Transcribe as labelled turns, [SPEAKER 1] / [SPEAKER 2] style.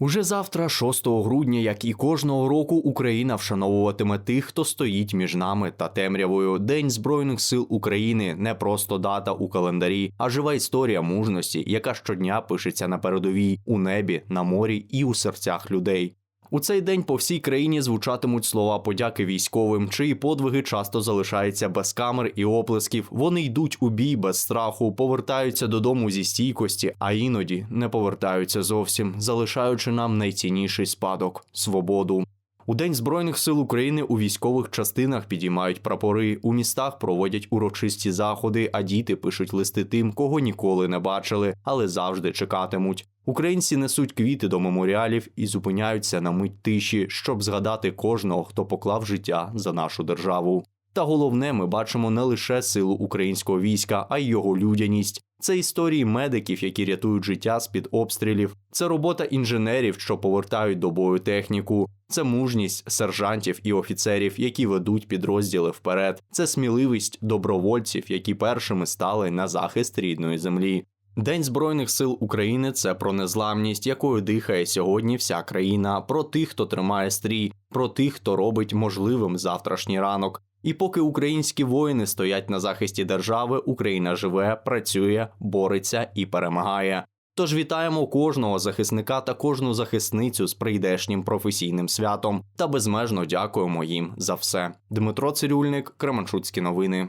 [SPEAKER 1] Уже завтра, 6 грудня, як і кожного року, Україна вшановуватиме тих, хто стоїть між нами та темрявою. День Збройних сил України не просто дата у календарі, а жива історія мужності, яка щодня пишеться на передовій, у небі, на морі і у серцях людей. У цей день по всій країні звучатимуть слова подяки військовим, чиї подвиги часто залишаються без камер і оплесків. Вони йдуть у бій без страху, повертаються додому зі стійкості, а іноді не повертаються зовсім, залишаючи нам найцінніший спадок свободу. У День Збройних сил України у військових частинах підіймають прапори, у містах проводять урочисті заходи, а діти пишуть листи тим, кого ніколи не бачили, але завжди чекатимуть. Українці несуть квіти до меморіалів і зупиняються на мить тиші, щоб згадати кожного, хто поклав життя за нашу державу. Та головне, ми бачимо не лише силу українського війська, а й його людяність. Це історії медиків, які рятують життя з під обстрілів. Це робота інженерів, що повертають до бою техніку. Це мужність сержантів і офіцерів, які ведуть підрозділи вперед. Це сміливість добровольців, які першими стали на захист рідної землі. День Збройних сил України це про незламність, якою дихає сьогодні вся країна, про тих, хто тримає стрій, про тих, хто робить можливим завтрашній ранок. І поки українські воїни стоять на захисті держави, Україна живе, працює, бореться і перемагає. Тож вітаємо кожного захисника та кожну захисницю з прийдешнім професійним святом та безмежно дякуємо їм за все. Дмитро Цирюльник, Кременчуцькі новини.